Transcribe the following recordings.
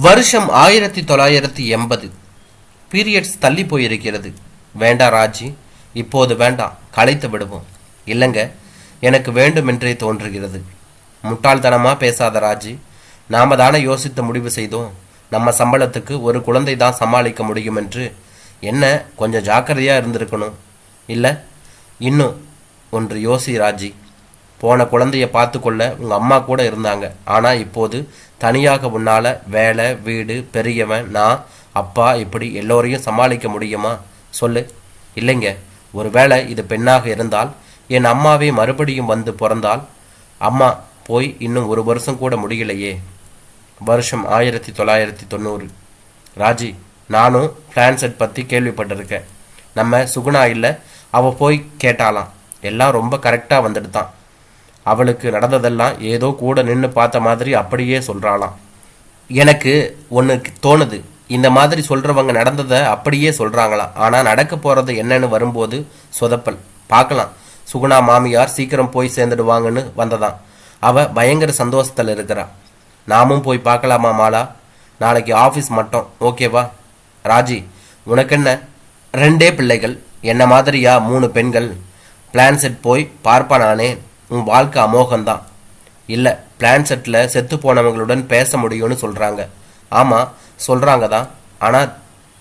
வருஷம் ஆயிரத்தி தொள்ளாயிரத்தி எண்பது. பீரியட்ஸ் தள்ளி போயிருக்கிறது. வேண்டாம் ராஜி இப்போது வேண்டாம் களைத்து விடுவோம். இல்லைங்க எனக்கு வேண்டுமென்றே தோன்றுகிறது. முட்டாள்தனமாக பேசாத ராஜி நாம தானே யோசித்து முடிவு செய்தோம். நம்ம சம்பளத்துக்கு ஒரு குழந்தை தான் சமாளிக்க முடியும் என்று என்ன கொஞ்சம் ஜாக்கிரதையாக இருந்திருக்கணும்? இல்லை இன்னும் ஒன்று யோசி ராஜி. போன குழந்தைய பார்த்துக்கொள்ள உங்க அம்மா கூட இருந்தாங்க. ஆனா இப்போது தனியாக உன்னால வேலை வீடு பெரியவன் நான் அப்பா இப்படி எல்லோரையும் சமாளிக்க முடியுமா? சொல்லு. இல்லைங்க. ஒருவேளை இது பெண்ணாக இருந்தால் என் அம்மாவே மறுபடியும் வந்து பிறந்தால் அம்மா போய் இன்னும் ஒரு வருஷம் கூட முடியலையே. வருஷம் ஆயிரத்தி தொள்ளாயிரத்தி தொண்ணூறு ராஜி நானும் பிளான்செட் பற்றி கேள்விப்பட்டிருக்கேன். நம்ம சுகுணா இல்லை அவள் போய் கேட்டாலாம் எல்லாம் ரொம்ப கரெக்டாக வந்துடுதான். அவளுக்கு நடந்ததெல்லாம் ஏதோ கூட நின்று பார்த்த மாதிரி அப்படியே சொல்கிறாளாம் எனக்கு ஒன்று தோணுது. இந்த மாதிரி சொல்கிறவங்க நடந்ததை அப்படியே சொல்கிறாங்களாம் ஆனால் நடக்க போகிறது என்னன்னு வரும்போது சொதப்பல். பார்க்கலாம். சுகுணா மாமியார் சீக்கிரம் போய் சேர்ந்துடுவாங்கன்னு வந்ததான் அவள் பயங்கர சந்தோஷத்தில் இருக்கிறா. நாமும் போய் பார்க்கலாமா மாலா? நாளைக்கு ஆஃபீஸ் மட்டும். ஓகேவா ராஜி உனக்கென்ன? ரெண்டே பிள்ளைகள். என்ன மாதிரியா? மூணு பெண்கள். பிளான் செட் போய் பார்ப்பானானே உன் வாழ்க்கை அமோகம்தான். இல்லை பிளான் செட்டில் செத்து போனவங்களுடன் பேச முடியும்னு சொல்கிறாங்க ஆமாம் சொல்கிறாங்க தான் ஆனால்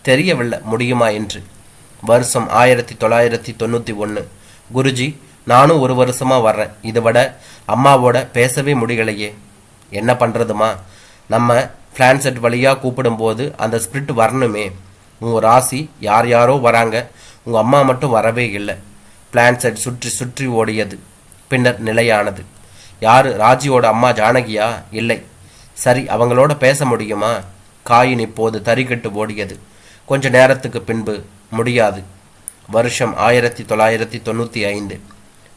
தெரியவில்லை முடியுமா என்று. வருஷம் ஆயிரத்தி தொள்ளாயிரத்தி தொண்ணூற்றி ஒன்று குருஜி நானும் ஒரு வருஷமாக வர்றேன். இதை விட அம்மாவோட பேசவே முடியலையே. என்ன பண்ணுறதுமா நம்ம பிளான் செட் வழியாக கூப்பிடும்போது அந்த ஸ்பிரிட் வரணுமே. உங்கள் ராசி யார் யாரோ வராங்க. உங்கள் அம்மா மட்டும் வரவே இல்லை. பிளான் செட் சுற்றி சுற்றி ஓடியது. பின்னர் நிலையானது. யாரு ராஜியோட அம்மா ஜானகியா? இல்லை. சரி அவங்களோட பேச முடியுமா? காயின் இப்போது தறிகட்டு ஓடியது. கொஞ்ச நேரத்துக்கு பின்பு முடியாது. வருஷம் ஆயிரத்தி தொள்ளாயிரத்தி தொண்ணூற்றி ஐந்து.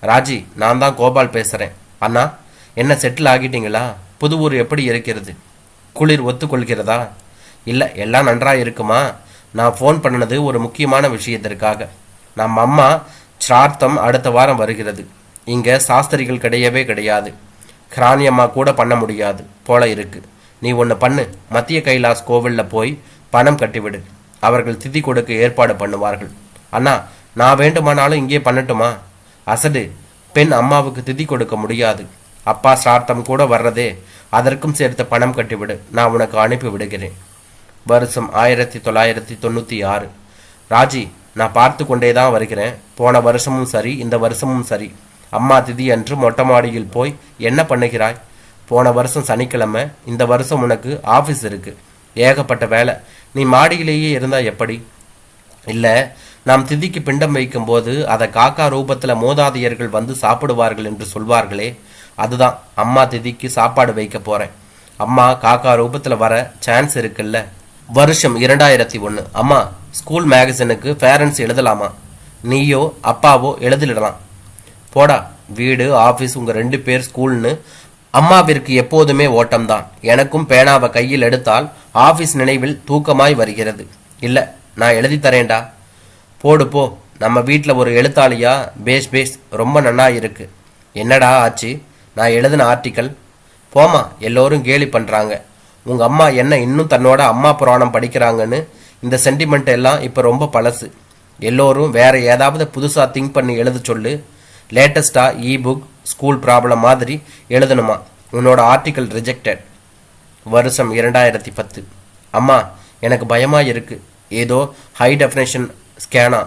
ராஜி நான் தான் கோபால் பேசுகிறேன் அண்ணா என்ன செட்டில் ஆகிட்டீங்களா? புது ஊர் எப்படி இருக்கிறது? குளிர் ஒத்துக்கொள்கிறதா? இல்லை எல்லாம் நன்றாக இருக்குமா? நான் ஃபோன் பண்ணினது ஒரு முக்கியமான விஷயத்திற்காக. நம்ம அம்மா சார்த்தம் அடுத்த வாரம் வருகிறது. இங்கே சாஸ்திரிகள் கிடையவே கிடையாது. கிரானியம்மா கூட பண்ண முடியாது. போல இருக்கு. நீ ஒன்று பண்ணு. மத்திய கைலாஸ் கோவிலில் போய் பணம் கட்டிவிடு. அவர்கள் திதி கொடுக்க ஏற்பாடு பண்ணுவார்கள். அண்ணா நான் வேண்டுமானாலும் இங்கே பண்ணட்டுமா? அசடு. பெண் அம்மாவுக்கு திதி கொடுக்க முடியாது. அப்பா சார்த்தம் கூட வர்றதே. அதற்கும் சேர்த்து பணம் கட்டிவிடு. நான் உனக்கு அனுப்பி விடுகிறேன். வருஷம் ஆயிரத்தி தொள்ளாயிரத்தி தொண்ணூற்றி ஆறு. ராஜி நான் பார்த்து கொண்டே தான் வருகிறேன். போன வருஷமும் சரி இந்த வருஷமும் சரி. அம்மா திதி அன்று மொட்டை மாடியில் போய் என்ன பண்ணுகிறாய்? போன வருஷம் சனிக்கிழமை இந்த வருஷம் உனக்கு ஆஃபீஸ் இருக்கு. ஏகப்பட்ட வேலை. நீ மாடியிலேயே இருந்தா எப்படி? இல்லை நாம் திதிக்கு பிண்டம் வைக்கும்போது அதை காக்கா ரூபத்தில் மூதாதையர்கள் வந்து சாப்பிடுவார்கள் என்று சொல்வார்களே அதுதான் அம்மா திதிக்கு சாப்பாடு வைக்க போகிறேன் அம்மா காக்கா ரூபத்தில் வர சான்ஸ் இருக்குல்ல? வருஷம் இரண்டாயிரத்தி ஒன்று அம்மா ஸ்கூல் மேகசினுக்கு பேரண்ட்ஸ் எழுதலாமா? நீயோ அப்பாவோ எழுதிடலாம். போடா வீடு ஆஃபீஸ் உங்கள் ரெண்டு பேர் ஸ்கூல்னு அம்மாவிற்கு எப்போதுமே ஓட்டம்தான். எனக்கும் பேனாவை கையில் எடுத்தால் ஆஃபீஸ் நினைவில் தூக்கமாய் வருகிறது. இல்லை நான் எழுதி தரேன்டா. போடு போ. நம்ம வீட்டில் ஒரு எழுத்தாளியா பேஸ் பேஸ் ரொம்ப நன்னா இருக்கு என்னடா ஆச்சு? நான் எழுதின ஆர்டிக்கல் போமா எல்லோரும் கேலி பண்ணுறாங்க உங்கள் அம்மா என்ன இன்னும் தன்னோட அம்மா புராணம் படிக்கிறாங்கன்னு இந்த சென்டிமெண்ட் எல்லாம் இப்போ ரொம்ப பழசு. எல்லோரும் வேற ஏதாவது புதுசாக திங்க் பண்ணி எழுத சொல்லு. லேட்டஸ்டாக இ புக் ஸ்கூல் ப்ராப்ளம் மாதிரி எழுதணுமா? உன்னோட ஆர்டிக்கல் ரிஜெக்டட் வருஷம் இரண்டாயிரத்தி பத்து. அம்மா எனக்கு பயமாக இருக்குது ஏதோ ஹை டெஃபினேஷன் ஸ்கேனா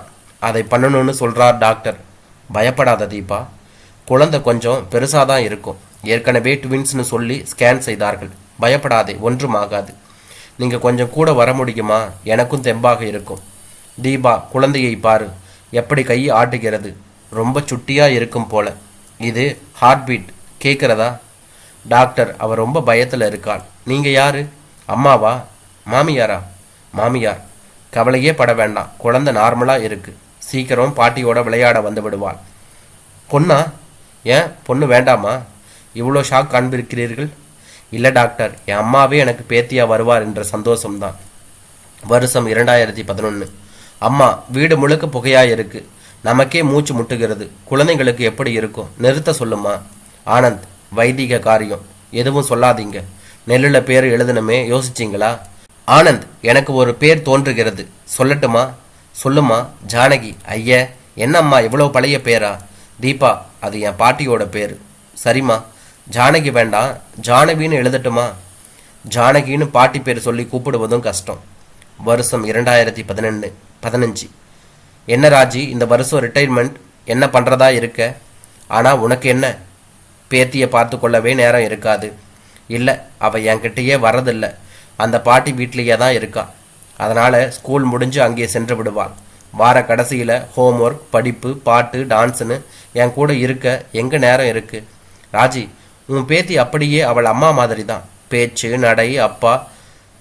அதை பண்ணணும்னு சொல்கிறார் டாக்டர் பயப்படாத தீபா. குழந்தை கொஞ்சம் பெருசாக தான் இருக்கும். ஏற்கனவே ட்வின்ஸ்னு சொல்லி ஸ்கேன் செய்தார்கள். பயப்படாதே ஒன்றும் ஆகாது நீங்கள் கொஞ்சம் கூட வர முடியுமா? எனக்கும் தெம்பாக இருக்கும். தீபா குழந்தையை பாரு. எப்படி கை ஆட்டுகிறது? ரொம்ப சுட்டியாக இருக்கும் போல. இது ஹார்ட் பீட் கேட்குறதா டாக்டர் அவள் ரொம்ப பயத்தில் இருக்காள். நீங்கள் யாரு? அம்மாவா? மாமியாரா? மாமியார். கவலையே பட வேண்டாம். குழந்தை நார்மலாக இருக்கு. சீக்கிரம் பாட்டியோட விளையாட வந்து விடுவாள். பொண்ணா? ஏன்? பொண்ணு வேண்டாமா? இவ்வளோ ஷாக் காண்பிருக்கிறீர்கள் இல்லை டாக்டர் என் அம்மாவே எனக்கு பேத்தியாக வருவார் என்ற சந்தோஷம்தான். வருஷம் இரண்டாயிரத்தி பதினொன்று அம்மா வீடு முழுக்க புகையாக இருக்குது நமக்கே மூச்சு முட்டுகிறது. குழந்தைங்களுக்கு எப்படி இருக்கும்? நிறுத்த சொல்லுமா? ஆனந்த் வைதிக காரியம். எதுவும் சொல்லாதீங்க. நெல்லில் பேர் எழுதணுமே யோசிச்சிங்களா? ஆனந்த் எனக்கு ஒரு பேர் தோன்றுகிறது. சொல்லட்டுமா? சொல்லுமா? ஜானகி ஐய என்னம்மா இவ்வளோ பழைய பேரா? தீபா அது என் பாட்டியோட பேர். சரிம்மா. ஜானகி வேண்டாம். ஜானகின்னு எழுதட்டுமா? ஜானகின்னு பாட்டி பேர் சொல்லி கூப்பிடுவதும் கஷ்டம். வருஷம் இரண்டாயிரத்தி பதினொன்று பதினஞ்சு. என்ன ராஜி இந்த வருஷம் ரிட்டைர்மெண்ட் என்ன பண்ணுறதா இருக்க? ஆனால் உனக்கு என்ன? பேத்தியை பார்த்து கொள்ளவே நேரம் இருக்காது. இல்லை அவள் என்கிட்டயே வரதில்லை. அந்த பாட்டி வீட்லேயே தான் இருக்கா. அதனால் ஸ்கூல் முடிஞ்சு அங்கே சென்று விடுவாள் வார கடைசியில் ஹோம்ஒர்க் படிப்பு பாட்டு டான்ஸுன்னு என் கூட இருக்க எங்கே நேரம் இருக்குது ராஜி உன் பேத்தி அப்படியே அவள் அம்மா மாதிரி தான் பேச்சு நடை அப்பா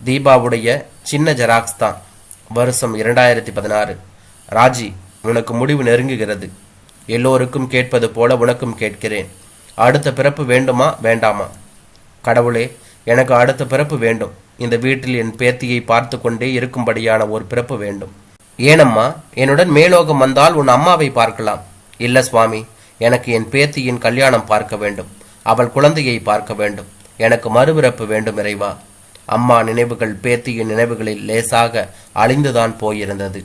தீபாவுடைய சின்ன ஜெராக்ஸ் தான். வருஷம் இரண்டாயிரத்தி பதினாறு. ராஜி உனக்கு முடிவு நெருங்குகிறது. எல்லோருக்கும் கேட்பது போல உனக்கும் கேட்கிறேன். அடுத்த பிறப்பு வேண்டுமா வேண்டாமா? கடவுளே எனக்கு அடுத்த பிறப்பு வேண்டும். இந்த வீட்டில் என் பேத்தியை பார்த்து கொண்டே இருக்கும்படியான ஒரு பிறப்பு வேண்டும். ஏனம்மா என்னுடன் மேலோகம் வந்தால் உன் அம்மாவை பார்க்கலாம். இல்ல சுவாமி எனக்கு என் பேத்தியின் கல்யாணம் பார்க்க வேண்டும். அவள் குழந்தையை பார்க்க வேண்டும். எனக்கு மறுபிறப்பு வேண்டும் இறைவா. அம்மா நினைவுகள் பேத்தியின் நினைவுகளில் லேசாக அழிந்துதான் போயிருந்தது.